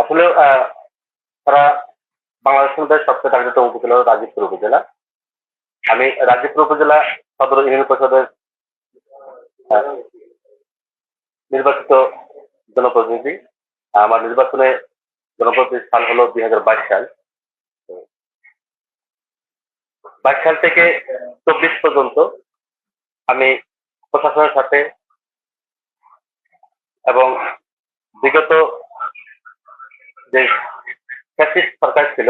আসলে তারা বাংলাদেশের মধ্যে সবচেয়ে দাবিত উপজেলা রাজীবপুর উপজেলা। আমি রাজীবপুর উপজেলা সদর ইউনিয়ন পরিষদের নির্বাচিত জনপ্রতিনিধি। আমার নির্বাচনে জনপ্রতিনিধি সাল হলো দুই হাজার বাইশ সাল। বাইশ সাল থেকে চব্বিশ পর্যন্ত আমি প্রশাসনের সাথে এবং বিগত যে ফ্যাসিস্ট সরকার ছিল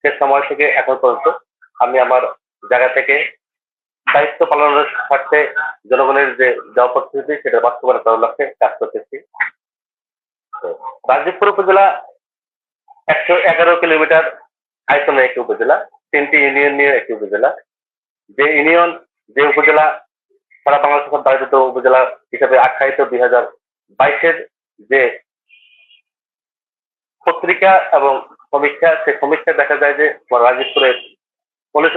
সে সময় থেকে এখন পর্যন্ত আমি আমার জায়গা থেকে দায়িত্ব পালনের স্বার্থে জনগণের যে প্রতিশ্রুতি সেটা বাস্তবায়ন করার লক্ষ্যে কাজ করতেছি। তো রাজীবপুর উপজেলা একশো এগারো কিলোমিটার আয়তনে একটি উপজেলা, তিনটি ইউনিয়ন নিয়ে একটি উপজেলা। যে ইউনিয়ন, যে উপজেলা, সারা বাংলাদেশের দায়িত্ব উপজেলা হিসেবে আখ্যায়িত দুই হাজার বাইশের যে পত্রিকা এবং সমীক্ষা সেই সমীক্ষায় দেখা যায় যে রাজীবপুরে উনিশ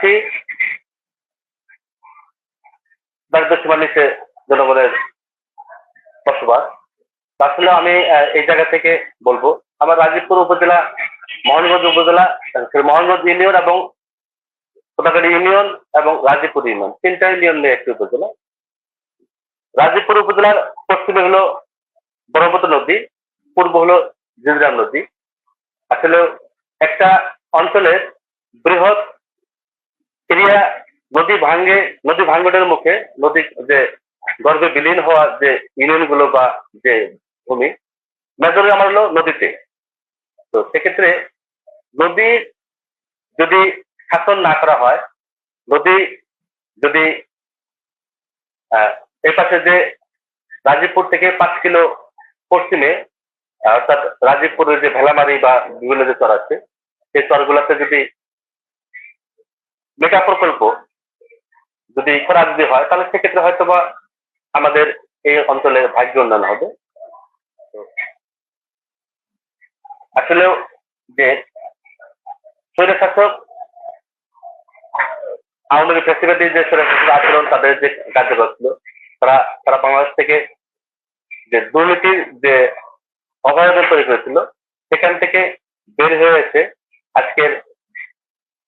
সীমার নিচে জনগণের বসবাস। আসলে আমি এই জায়গা থেকে বলব, আমার রাজীবপুর উপজেলা, মোহনগঞ্জ উপজেলা মোহনগঞ্জ ইউনিয়ন এবং কোটাকাটি ইউনিয়ন এবং রাজীবপুর ইউনিয়ন। তিনটা ইউনিয়ন নিয়ে একটি উপজেলা। রাজীবপুর উপজেলার পশ্চিমে হলো ব্রহ্মপুত্র নদী, পূর্ব হলো জিজরাম নদী। আসলে একটা অঞ্চলের বৃহৎ এরিয়া নদী ভাঙ্গে নদী ভাঙ্গনের মুখে নদী যে গর্ভে বিলীন হওয়া যে ইউনিয়নগুলো বা যে ভূমি, মেজর আমার হলো নদীতে। তো সেক্ষেত্রে নদী যদি শাসন না করা হয়, নদী যদি এই পাশে যে রাজীবপুর থেকে পাঁচ কিলো পশ্চিমে, অর্থাৎ রাজীবপুরের যে ভেলামারি বা বিভিন্ন যে চর আছে, সেই চরগুলোতে যদি মেগা প্রকল্প যদি করা যদি হয়, তাহলে সেক্ষেত্রে হয়তো বা আমাদের এই অঞ্চলে ভাগ্য উন্নয়ন হবে। তো আসলেও যে স্বৈরশাসক আওয়ামী লীগ ফেস্টিভ্যালটি যে স্বৈরশাসক আচরণ তাদের যে কার্যকর ছিল, তারা তারা বাংলাদেশ থেকে যে দুর্নীতির যে অভয়ারণ্য তৈরি করেছিল সেখান থেকে বের হয়ে এসে আজকের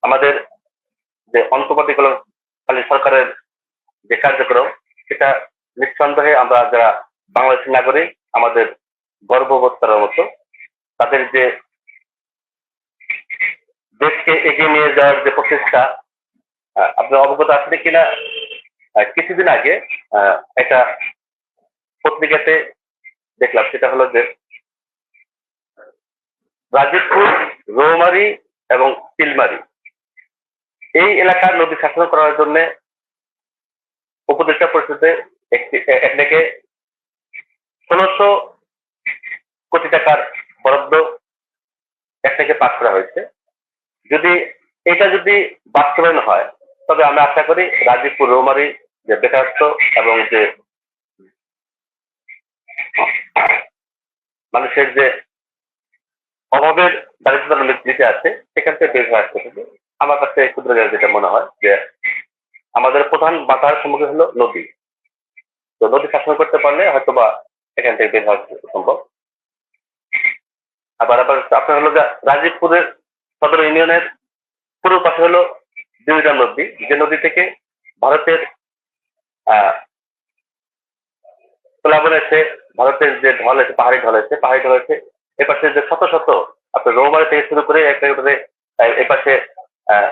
আমাদের যে অন্তর্বর্তীকালীন সরকারের যে কার্যক্রম সেটা নিঃসন্দেহে আমরা যারা বাংলাদেশের নাগরিক আমাদের গর্ববোধ করার মতো তাদের যে দেশকে এগিয়ে নিয়ে যাওয়ার যে প্রচেষ্টা আহ, আপনি অবগত আছেন কিনা কিছুদিন আগে একটা পত্রিকাতে দেখলাম, সেটা হলো যে রাজীবপুর রৌমারি এবং তিলমারি। এই এলাকার নদী শাসন করার জন্য উপদেষ্টা পরিষদে একটি ষোলোশো কোটি টাকার বরাদ্দ একটাকে পাস করা হয়েছে। যদি এটা যদি বাস্তবায়ন হয়, তবে আমরা আশা করি রাজীবপুর রৌমারি যে বেকারত্ব এবং যে মানুষের যে অভাবের দারিদ্র নিচে আছে, সেখান থেকে বের হয়ে আসতে আমার কাছে ক্ষুদ্র যেটা মনে হয় যে আমাদের প্রধান বাধার সম্মুখীন হলো নদী। তো নদী শাসন করতে পারলে হয়তো বা এখান থেকে বের হওয়া সম্ভব। আবার আবার আপনার হলো যে রাজীবপুরের সদর ইউনিয়নের পুরো পাশে হলো দিউরাম নদী। যে নদী থেকে ভারতের, আহ প্লাবন এসে ভারতের যে ঢল আছে, পাহাড়ি ঢল আছে, পাহাড়ি ঢল আছে, এপাশে যে শত শত আপনার রৌমারি থেকে শুরু করে একেবারে এপাশে, আহ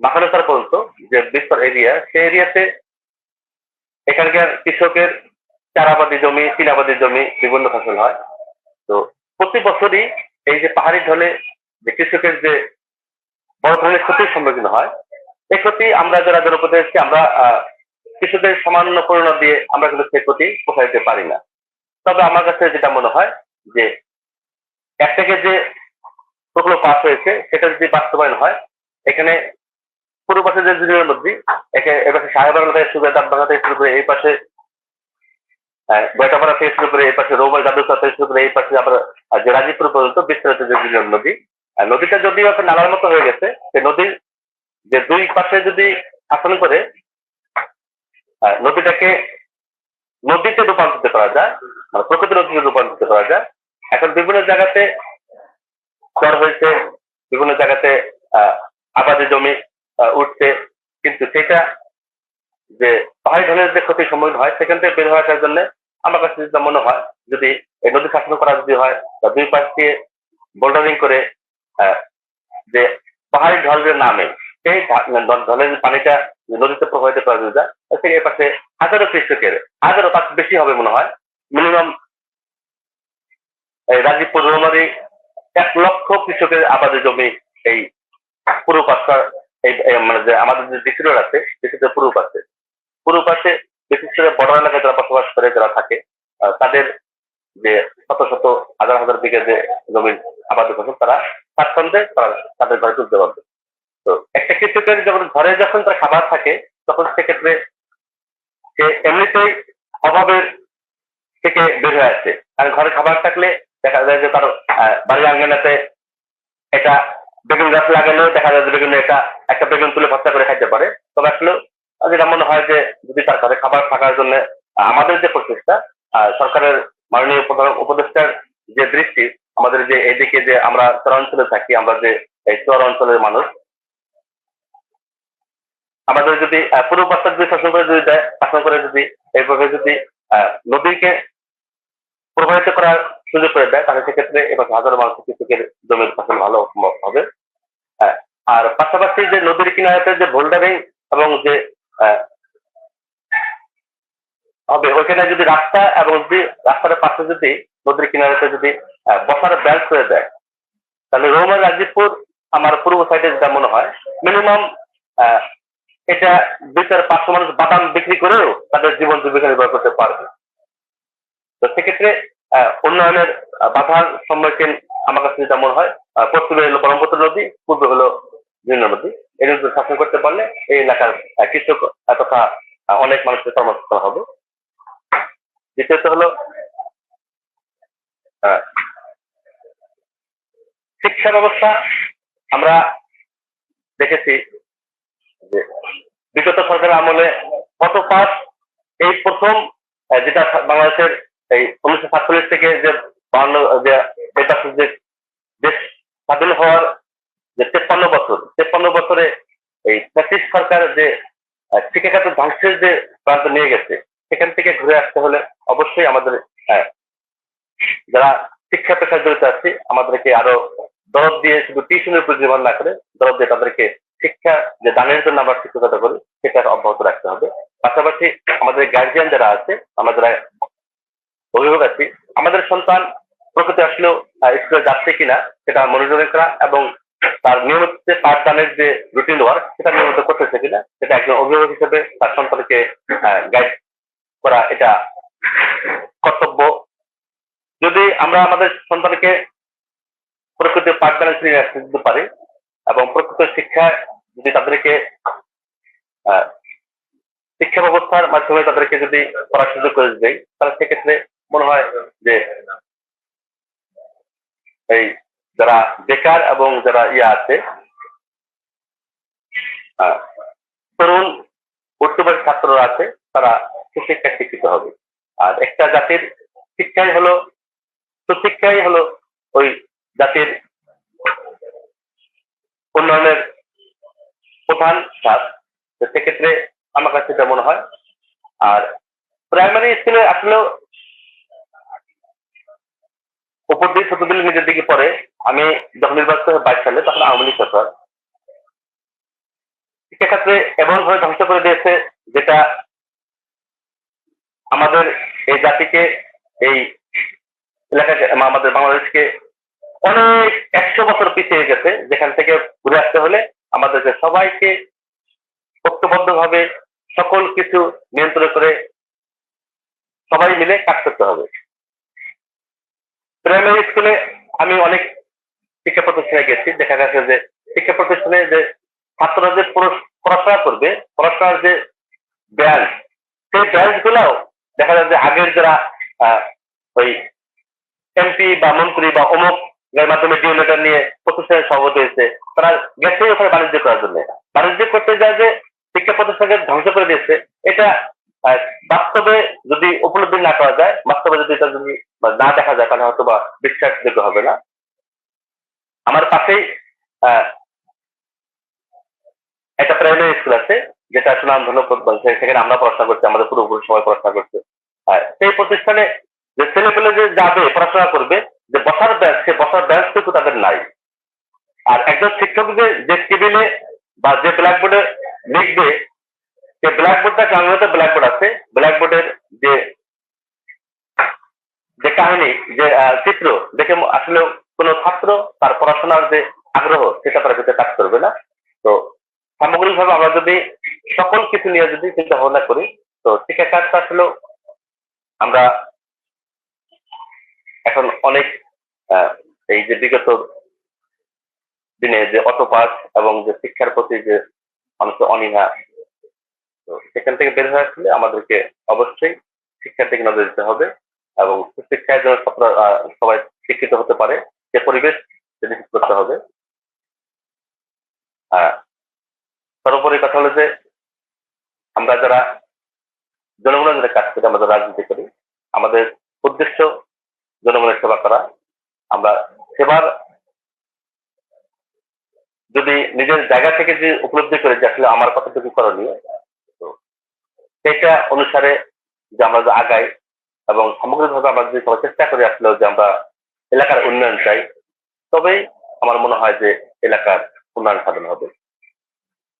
মাখানোসার পর্যন্ত যে বিস্তর এরিয়া সেই এরিয়াতে এখানকার কৃষকের চারাবাদী জমি, চিনাবাদী জমি বিভিন্ন ফসল হয়। তো প্রতি বছরই এই যে পাহাড়ি ঢলে যে কৃষকের যে বড় ধরনের ক্ষতির সম্মুখীন হয় এই ক্ষতি আমরা যারা জনপ্রতিনিধি আমরা কৃষকের সামান্য পরিণত দিয়ে আমরা কিন্তু সেই ক্ষতি পোষায় দিতে পারি না। তবে আমার কাছে যেটা মনে হয় যে, এক থেকে যে প্রকল্প পাস হয়েছে, সেটা যদি বাস্তবায়ন হয়, এখানে পূর্ব পাশে যে জুনিয়র মধ্যে একে এপাশে সাহেবাংলা থেকে শুরু করে দাঁতভাঙা থেকে শুরু করে এই পাশে বৈটাপাড়া থেকে শুরু করে এই পাশে রৌমাল জাদুসা থেকে শুরু করে এই পাশে আবার যে রাজীবপুর পর্যন্ত বিস্তারিত যে জুনিয়র নদী আর নদীটা যদিও একটা নালার মতো হয়ে গেছে সেই নদীর যে দুই পাশে যদি শাসন করে নদীটাকে নদীতে রূপান্তরিত করা যায় মানে প্রকৃতি নদীতে রূপান্তরিত করা যায়। এখন বিভিন্ন জায়গাতে খর হয়েছে, বিভিন্ন জায়গাতে আবাদি জমি উঠছে। কিন্তু সেটা যে পাহাড়ি ধরনের যে ক্ষতির সম্মুখীন হয়, সেখান থেকে বের হয়ে আসার জন্য আমার কাছে যেটা মনে হয়, যদি এই নদী শাসন করা যদি হয়, বা দুই পাশ দিয়ে বোল্ডারিং করে যে পাহাড়ি ঢলের নামে, সেই ঢলের পানিটা নদীতে প্রবাহিত করা যায় এর পাশে হাজারো কৃষকের, হাজারো তার বেশি হবে মনে হয়। মিনিমাম এই রাজীবপুর রৌমারি এক লক্ষ কৃষকের আবাদি জমি এই পুরো পাশটা, এই মানে যে আমাদের যে ডিস্ট্রিক্ট আছে, ডিস্ট্রিক্টের পুরো পাশে। পুরো পাশে বিশেষ করে বড় এলাকায় যারা বসবাস করে, যারা থাকে তাদের যে শত শত, হাজার হাজার বিঘা যে জমির আবাদি ফসল তারা স্বাচ্ছন্দ্যে তারা তাদের ঘরে তুলতে পারবে। একটা কৃষকের যখন ঘরে যখন তার খাবার থাকে, তখন সেক্ষেত্রে সে এমনিতেই অভাবের থেকে বের হয়ে আসে। আর ঘরে খাবার থাকলে দেখা যায় যে তার বাড়ির আঙ্গনাতে এটা বেগুন গাছ লাগালেও দেখা যায় যে বেগুন এটা একটা বেগুন তুলে ভর্তা করে খাইতে পারে। তবে আসলে যেটা মনে হয় যে যদি তার ঘরে খাবার থাকার জন্য, আমাদের যে প্রচেষ্টা সরকারের মাননীয় উপদেষ্টার যে দৃষ্টি, আমাদের যে এদিকে যে আমরা চরাঞ্চলে থাকি, আমরা যে চর অঞ্চলের মানুষ আমাদের যদি পূর্ব পাশ্চাৎ যদি শাসন করে যদি দেয়, শাসন করে যদি এইভাবে যদি নদীকে প্রভাবিত করার সুযোগ করে দেয়, তাহলে সেক্ষেত্রে এবার হাজারো মানুষ কৃষকের জমির ফসল ভালো হবে। আর পাশাপাশি যে নদীর কিনারাতে যে বোল্ডারিং এবং যে হবে, ওইখানে যদি রাস্তা এবং যদি রাস্তার পাশে যদি নদীর কিনারাতে যদি বসার ব্যাংক করে দেয়, তাহলে রোমান রাজীবপুর আমার পূর্ব সাইডে যেটা মনে হয় মিনিমাম এটা দুই চার পাঁচশো মানুষ বাদাম বিক্রি করেও তাদের জীবন জীবিকা নির্ভর করতে পারবে। তো সেক্ষেত্রে উন্নয়নের বাধার সম্মুখীন আমার কাছে যেটা মনে হয় পশ্চিমে হলো ব্রহ্মপুত্র নদী, পূর্বে হলো বিভিন্ন নদী। এই নদী শাসন করতে পারলে এই এলাকার কৃষক তথা অনেক মানুষের কর্মসংস্থান হবে। দ্বিতীয়ত হলো শিক্ষা ব্যবস্থা আমরা দেখেছি বিগত সরকারের আমলে কত পাস এই প্রথম যেটা বাংলাদেশের এই উনিশশো সাতচল্লিশ থেকে যে বান্ন যে দেশ স্বাধীন হওয়ার যে তেপ্পান্ন বছর তেপ্পান্ন বছরে এই ব্রিটিশ সরকার যে আহ, শিক্ষা খাতে ধ্বংসের যে প্রান্ত নিয়ে গেছে সেখান থেকে ঘুরে আসতে হলে অবশ্যই আমাদের যারা শিক্ষা পেশায় জড়িত আছে আমাদেরকে আরও দরদ দিয়ে শুধু টিউশনের উপর নির্ভর না করে দরদ দিয়ে তাদেরকে শিক্ষা যে দানের জন্য আমরা শিক্ষকতা করি, সেটা অব্যাহত রাখতে হবে। পাশাপাশি আমাদের গার্জিয়ান যারা আছে, আমরা অভিভাবক আছি, আমাদের সন্তান প্রকৃতি আসলেও স্কুলে যাচ্ছে কিনা, সেটা মনোযোগ করা এবং তার নিয়মিত পাঠদানের যে রুটিন ওয়ার্ক সেটা নিয়মিত করতেছে কিনা, সেটা একজন অভিভাবক হিসেবে তার সন্তানকে গাইড করা এটা কর্তব্য। যদি আমরা আমাদের সন্তানকে প্রকৃত পাঠদানে ফিরে আসতে দিতে পারি এবং প্রকৃত শিক্ষা যদি তাদেরকে শিক্ষা ব্যবস্থার মাধ্যমে তাদেরকে যদি পড়ার সুযোগ করে দেয়, তাহলে সেক্ষেত্রে মনে হয় যে এই যারা বেকার এবং যারা ইয়ে আছে তরুণ উচ্চবাসী ছাত্ররা আছে, তারা সুশিক্ষায় শিক্ষিত হবে। আর একটা জাতির শিক্ষাই হলো, সুশিক্ষাই হলো ওই জাতির উন্নয়নের প্রধান তো সেক্ষেত্রে আমার কাছে এটা মনে হয়। আর প্রাইমারি স্কুলে আসলেও উপর দিয়ে ছোট দিলে নিজের দিকে পরে আমি যখন নির্বাচিত হয়ে বাইশ সালে, তখন আওয়ামী লীগ সরকার। শিক্ষাক্ষেত্রে এমন ভাবে ধ্বংস করে দিয়েছে যেটা আমাদের এই জাতিকে, এই এলাকাকে, আমাদের বাংলাদেশকে অনেক একশো বছর পিছিয়ে গেছে। যেখান থেকে ঘুরে আসতে হলে আমাদেরকে সবাইকে ঐক্যবদ্ধ ভাবে সকল কিছু নিয়ন্ত্রণ করে সবাই মিলে কাজ করতে হবে। প্রাইমারি স্কুলে আমি অনেক শিক্ষা প্রতিষ্ঠানে গেছি। দেখা গেছে যে শিক্ষা প্রতিষ্ঠানে যে ছাত্ররা যে পড়াশ- পড়াশোনা করবে, পড়াশোনার যে ব্যাঞ্চ সেই ব্যাঞ্চ গুলাও দেখা যায় যে আগের যারা ওই এমপি বা মন্ত্রী বা অমুক এর মাধ্যমে ডিওলেটার নিয়ে প্রতিষ্ঠানের সভাপতি হয়েছে। তারা গেছে ওখানে বাণিজ্য করার জন্য। বাণিজ্য করতে যায় যে শিক্ষা প্রতিষ্ঠানকে ধ্বংস করে দিয়েছে, এটা বাস্তবে যদি উপলব্ধি না করা যায়, বাস্তবে যদি এটা যদি না দেখা যায়, তাহলে হয়তো বা বিশ্বাসযোগ্য হবে না। আমার পাশেই একটা প্রাইমারি স্কুল আছে, যেটা সুনাম ধন্যবাদ বলছে সেখানে আমরা পড়াশোনা করছি, আমাদের পূর্বপুরুষ সবাই পড়াশোনা করছে। সেই প্রতিষ্ঠানে যে ছেলেপেলে যে যাবে, পড়াশোনা করবে যে বসার ব্যাঞ্চ সে বসার ব্যাঞ্চটুকু তাদের নাই। আর একজন শিক্ষক যে যে টেবিলে বা যে ব্ল্যাকবোর্ডে লিখবে, সে ব্ল্যাকবোর্ডটা বাংলাতে ব্ল্যাকবোর্ড আছে। ব্ল্যাকবোর্ডের যে যে কাহিনী, যে চিত্র দেখে আসলে কোনো ছাত্র তার পড়াশোনার যে আগ্রহ, সেটা তার ভিতরে কাজ করবে না। তো সামগ্রিকভাবে আমরা যদি সকল কিছু নিয়ে যদি চিন্তা ভাবনা করি, তো শিক্ষা কাজটা আসলে আমরা এখন অনেক এই যে বিগত দিনে যে অটোপাস এবং যে শিক্ষার প্রতি যে মানুষের অনীহা, তো সেখান থেকে বের হয়ে আসলে আমাদেরকে অবশ্যই শিক্ষার দিকে নজর দিতে হবে এবং শিক্ষায় যেন সবাই শিক্ষিত হতে পারে, সে পরিবেশ নিশ্চিত করতে হবে। সর্বোপরি কথা হলো যে আমরা যারা জনগণের কাজ করি আমরা রাজনীতি করি, আমাদের উদ্দেশ্য সেবা করা। আমরা সেবার যদি নিজের জায়গা থেকে যে উপলব্ধি করে যে আসলে আমার কতটুকু করণীয়, তো সেটা অনুসারে যে আমরা যে আগাই এবং সামগ্রিকভাবে আমরা যদি সবাই চেষ্টা করি আসলে যে আমরা এলাকার উন্নয়ন চাই, তবেই আমার মনে হয় যে এলাকার উন্নয়ন সাধন হবে।